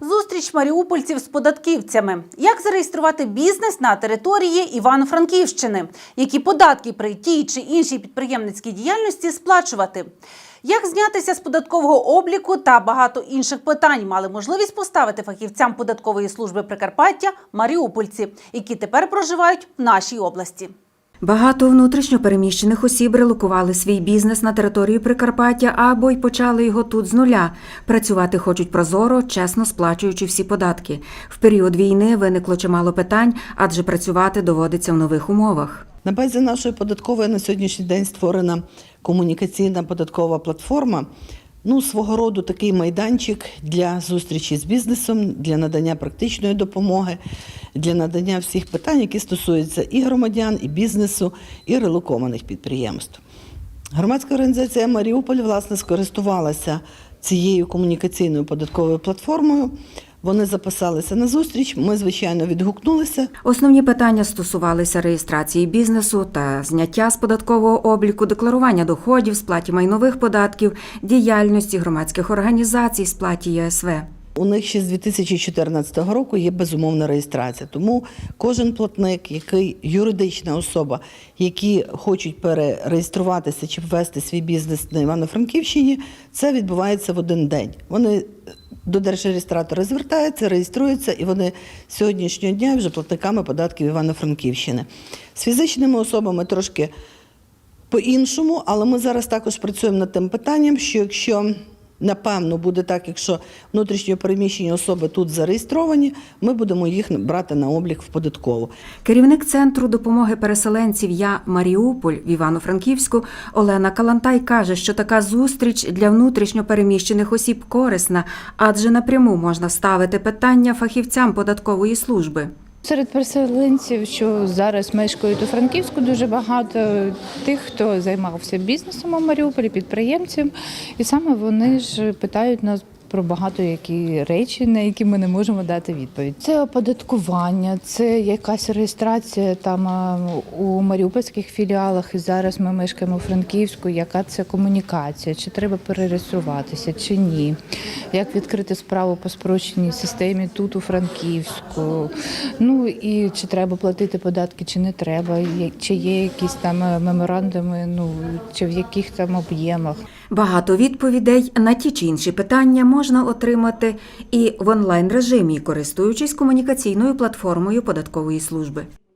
Зустріч маріупольців з податківцями. Як зареєструвати бізнес на території Івано-Франківщини? Які податки при тій чи іншій підприємницькій діяльності сплачувати? Як знятися з податкового обліку та багато інших питань мали можливість поставити фахівцям податкової служби Прикарпаття маріупольці, які тепер проживають в нашій області. Багато внутрішньо переміщених осіб релокували свій бізнес на території Прикарпаття або й почали його тут з нуля. Працювати хочуть прозоро, чесно сплачуючи всі податки. В період війни виникло чимало питань, адже працювати доводиться в нових умовах. На базі нашої податкової на сьогоднішній день створена комунікаційна податкова платформа. Ну, свого роду такий майданчик для зустрічі з бізнесом, для надання практичної допомоги, для надання всіх питань, які стосуються і громадян, і бізнесу, і релокованих підприємств. Громадська організація Маріуполь власне скористувалася цією комунікаційною податковою платформою. Вони записалися на зустріч. Ми, звичайно, відгукнулися. Основні питання стосувалися реєстрації бізнесу та зняття з податкового обліку, декларування доходів, сплаті майнових податків, діяльності громадських організацій, сплаті ЄСВ. У них ще з 2014 року є безумовна реєстрація. Тому кожен платник, який юридична особа, які хочуть перереєструватися чи ввести свій бізнес на Івано-Франківщині, це відбувається в один день. Вони до держреєстратора звертаються, реєструються, і вони з сьогоднішнього дня вже платниками податків Івано-Франківщини. З фізичними особами трошки по-іншому, але ми зараз також працюємо над тим питанням, що якщо напевно буде так, якщо внутрішньо переміщені особи тут зареєстровані, ми будемо їх брати на облік в податкову. Керівник центру допомоги переселенців Я Маріуполь в Івано-Франківську Олена Калантай каже, що така зустріч для внутрішньо переміщених осіб корисна, адже напряму можна ставити питання фахівцям податкової служби. Серед переселенців, що зараз мешкають у Франківську, дуже багато тих, хто займався бізнесом у Маріуполі, підприємців, і саме вони ж питають нас. Про багато які речі, на які ми не можемо дати відповідь. Це оподаткування, це якась реєстрація там у маріупольських філіалах. І зараз ми мешкаємо у Франківську. Яка це комунікація? Чи треба перереєструватися, чи ні? Як відкрити справу по спрощеній системі тут у Франківську? Ну і чи треба платити податки, чи не треба? Чи є якісь там е, меморандуми? Ну чи в яких там об'ємах? Багато відповідей на ті чи інші питання можна отримати і в онлайн режимі, користуючись комунікаційною платформою податкової служби.